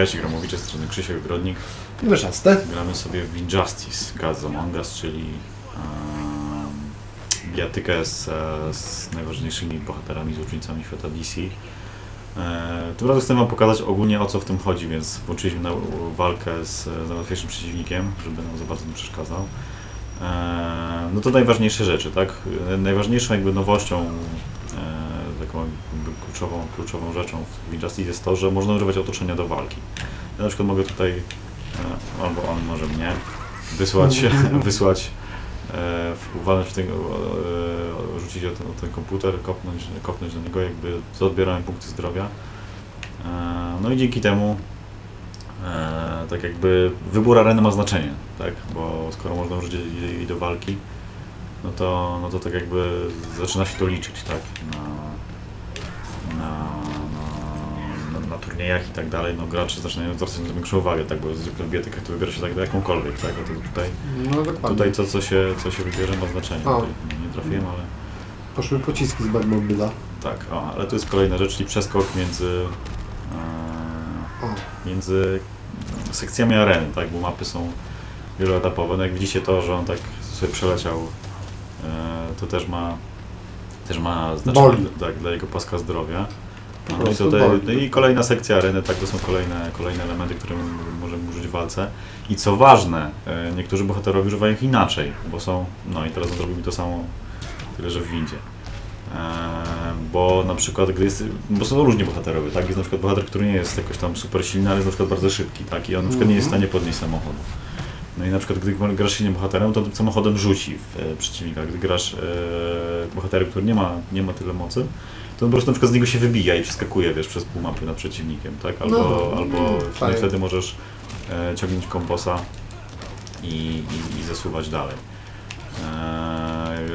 Cześć, Gromowicz, z strony Krzysiek Grodnik. Wyszaste. Gramy sobie w Injustice, Gods Among Us, czyli um, bijatykę z, e, z najważniejszymi bohaterami, złoczyńcami świata DC. E, tym razem chcę Wam pokazać ogólnie o co w tym chodzi, więc włączyliśmy na, walkę z, z najłatwiejszym przeciwnikiem, żeby nam za bardzo nie przeszkadzał. E, no to najważniejsze rzeczy, tak? E, Najważniejszą jakby nowością, taką kluczową, kluczową rzeczą w Injustice jest to, że można używać otoczenia do walki. Ja na przykład mogę tutaj, e, albo on może mnie, wysłać, wysłać, e, w- tego, e, rzucić o ten, ten komputer, kopnąć, kopnąć do niego, jakby odbierałem punkty zdrowia. No i dzięki temu tak jakby wybór areny ma znaczenie, tak? Bo skoro można użyć jej do walki, no to, no to tak jakby zaczyna się to liczyć, tak? Na, turniejach i tak dalej, no gracze zaczynają zwracać na większą uwagę, tak? Bo zwykle w bietykach to wybiera się tak jakąkolwiek, tak? A to tutaj, No dokładnie. tutaj to, co się, co się wybierze ma znaczenie. O. Tutaj nie trafiłem, ale Poszły pociski z Batmobila. tak. O, ale tu jest kolejna rzecz, czyli przeskok między e, między sekcjami areny, tak, bo mapy są wieloetapowe. No jak widzicie to, że on tak sobie przeleciał, e, to też ma też ma znaczenie Boli. tak, dla jego paska zdrowia. Po No i, tutaj, no i kolejna sekcja areny, tak, to są kolejne, kolejne elementy, które możemy użyć w walce. I co ważne, e, niektórzy bohaterowie używają ich inaczej, bo są, no i teraz on zrobił mi to samo, tyle że w windzie. E, bo na przykład, gdy jest, bo są różni bohaterowie, tak? Jest na przykład bohater, który nie jest jakoś tam super silny, ale jest na przykład bardzo szybki, tak? I on na przykład nie jest w Mhm. stanie podnieść samochodu. No i na przykład, gdy grasz silnym bohaterem, to tym samochodem rzuci w e, przeciwnika. Gdy grasz e, bohaterem, który nie ma, nie ma tyle mocy, to on po prostu na przykład z niego się wybija i przeskakuje, wiesz, przez pół mapy nad przeciwnikiem, tak? Albo, No, albo no, no, wtedy możesz e, ciągnąć komposa i, i, i zasuwać dalej. Eee,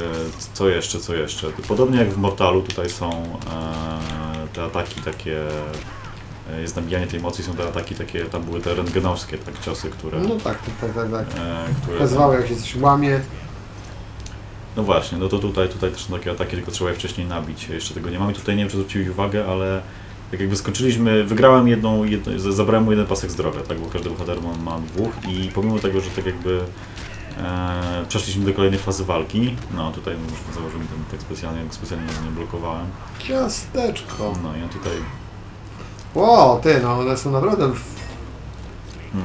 co jeszcze, co jeszcze? Podobnie jak w Mortalu, tutaj są e, te ataki takie, e, jest nabijanie tej mocy, są te ataki takie, tam były te rentgenowskie, tak, ciosy, które... no tak, tak, tak, tak. tak. e, które Pokazywały jak się coś łamie. No właśnie, no to tutaj, tutaj też są takie ataki, tylko trzeba je wcześniej nabić. Jeszcze tego nie mamy. Tutaj nie wiem, czy zwróciłeś uwagę, ale tak jakby skończyliśmy, wygrałem jedną, jedno, z- zabrałem mu jeden pasek zdrowia, tak, bo każdy bohater ma, ma dwóch i pomimo tego, że tak jakby e, przeszliśmy do kolejnej fazy walki, no tutaj już założyłem ten tak specjalnie, specjalnie nie blokowałem. Ciasteczko. No i ja tutaj, Ło, ty, no one są naprawdę... w- no.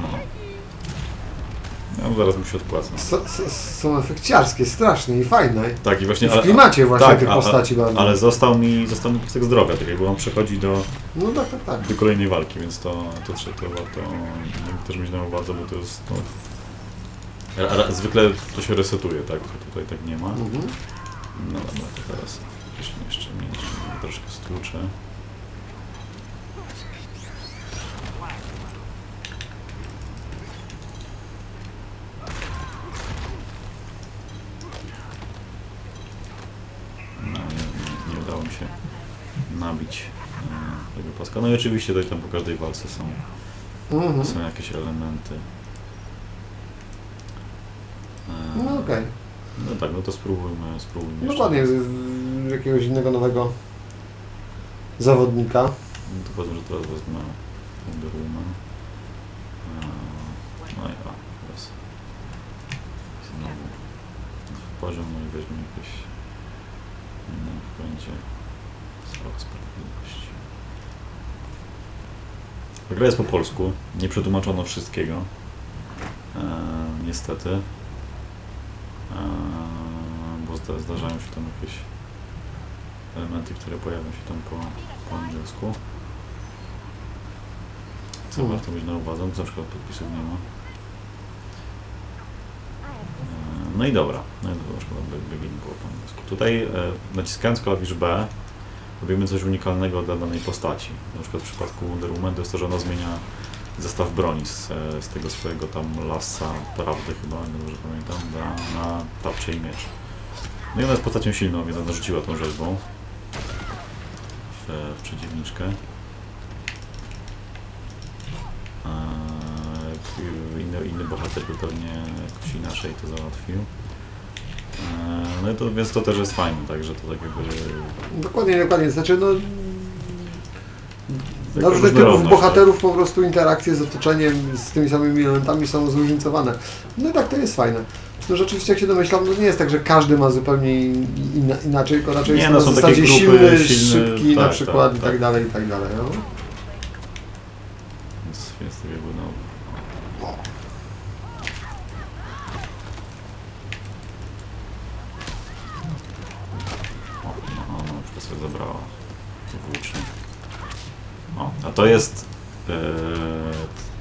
Ja zaraz mu się odpłacę. s- s- Są efekciarskie, strasznie i fajne. Tak, i właśnie, I w ale, klimacie właśnie tak, tych a- a- postaci bardzo. ale został mi, został mi pasek zdrowia, tak jakby on przechodzi do, No tak, tak, tak. do kolejnej walki, więc to, to trzeba to warto też mieć na uwadze, bo to jest. No, ra- ra- zwykle to się resetuje, tak? To tutaj tak nie ma. Mhm. No dobra, to teraz jeszcze, jeszcze troszkę stłuczę. No, nie, nie, nie udało mi się nabić e, tego paska. No i oczywiście tutaj tam po każdej walce są, Mhm. są jakieś elementy. E, No okej. no tak, no to spróbujmy, spróbujmy jeszcze Dokładnie, z- z jakiegoś innego nowego zawodnika. No to powiedzmy, że teraz wezmę Wonder Woman. Eee, No i a, teraz znowu w poziom, no i weźmie jakieś inne będzie Słaba Sprawiedliwości. Gra jest po polsku, nie przetłumaczono wszystkiego. Eee, niestety. Eee, bo zda, zdarzają się tam jakieś elementy, które pojawią się tam po, po angielsku. Co warto mieć na uwadze? Na przykład podpisów nie ma. E, No i dobra, no i dobra, szkoda, by, by było po angielsku. Tutaj e, naciskając klawisz B robimy coś unikalnego dla danej postaci. Na przykład w przypadku Wonder Woman to jest to, że ona zmienia zestaw broni z, z tego swojego tam lasa prawdy chyba, nie dobrze pamiętam, na, na i miecz. No i ona jest postacią silną, więc ona rzuciła tą rzeźbą w, w przeciwniczkę. Inny, inny bohater by pewnie jakoś inaczej to załatwił. Eee, No i to, więc to też jest fajne, także to tak jakby... Dokładnie, dokładnie. Znaczy, no. Dla różnych typów różnorodność, bohaterów po prostu interakcje z otoczeniem, z tymi samymi elementami są zróżnicowane. No i tak to jest fajne. No rzeczywiście jak się domyślam, no nie jest tak, że każdy ma zupełnie inna, inaczej, tylko raczej Nie, jest no, to na zasadzie grupy silny, silne, szybki na tak, przykład tak, i tak tak. dalej, i tak dalej. No. Więc, więc tak jakby no... O, no, no, sobie zabrała włócznie. O, a to jest e,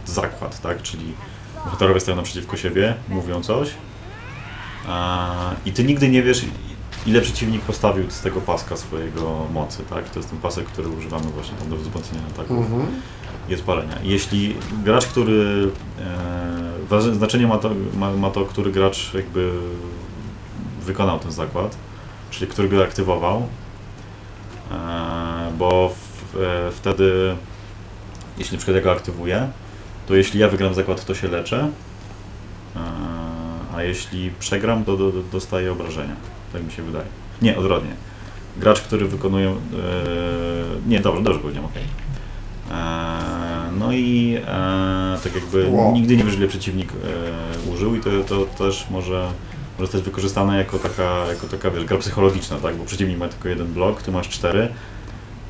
zakład, tak? Czyli bohaterowie stoją naprzeciwko siebie, mówią coś a, i ty nigdy nie wiesz, ile przeciwnik postawił z tego paska swojego mocy, tak? To jest ten pasek, który używamy właśnie tam do wzmocnienia ataków Mhm. jest palenia. Jeśli gracz, który. E, znaczenie ma to, ma, ma to, który gracz jakby wykonał ten zakład, czyli który go aktywował, bo w, e, wtedy, jeśli na przykład ja go aktywuję, to jeśli ja wygram zakład, to się leczę, e, a jeśli przegram, to do, do, dostaję obrażenia. Tak mi się wydaje. Nie, odwrotnie. Gracz, który wykonuje. E, nie, dobrze, dobrze powiedziałem, okej. Eee, No i e, tak jakby Wow. nigdy nie wiesz, ile przeciwnik e, użył i to, to też może, może zostać wykorzystane jako taka, jako taka wiesz, gra psychologiczna, tak? Bo przeciwnik ma tylko jeden blok, ty masz cztery.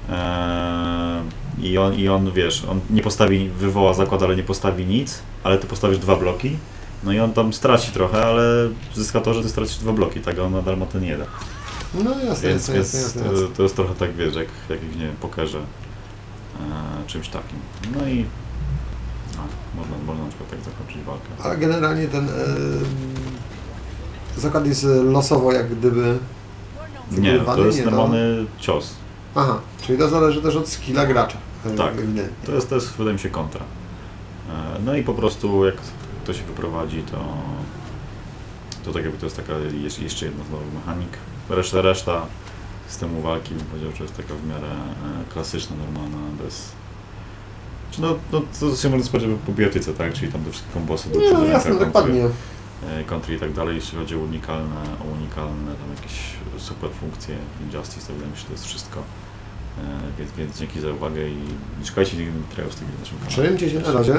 Eee, I on, I on, wiesz, on nie postawi, wywoła zakład, ale nie postawi nic, ale ty postawisz dwa bloki. No i on tam straci trochę, ale zyska to, że ty stracisz dwa bloki, tak? A on nadal ma ten jeden. No jasne, Więc, jasne, jasne, jasne, jasne. to, to jest trochę tak, wiesz, jak, jak nie wiem, pokerze, e, czymś takim. No i no, można, można na przykład tak zakończyć walkę. Ale generalnie ten e, zakład jest losowo jak gdyby Nie, wygrywany, to jest normalny cios. Aha, czyli to zależy też od skilla gracza. e, Tak. Ewidentnie. To jest, to jest wydaje mi się kontra. E, no i po prostu jak to się wyprowadzi, to, to tak jakby to jest taka jeszcze, jeszcze jedna z nowych mechanik. Reszta, reszta systemu walki bym powiedział, że jest taka w miarę e, klasyczna, normalna, bez... Czy no, no to się można spodziewać po biotyce, tak? Czyli tam te wszystkie kombosy do Nie, no przodu, jasne, ręka, dokładnie. E, kontry i tak dalej, jeśli chodzi o unikalne, o unikalne tam jakieś super funkcje Injustice, to wydaje mi się, że to jest wszystko. E, więc, więc dzięki za uwagę i szukajcie innych materiałów z na naszym kanale. Się na razie.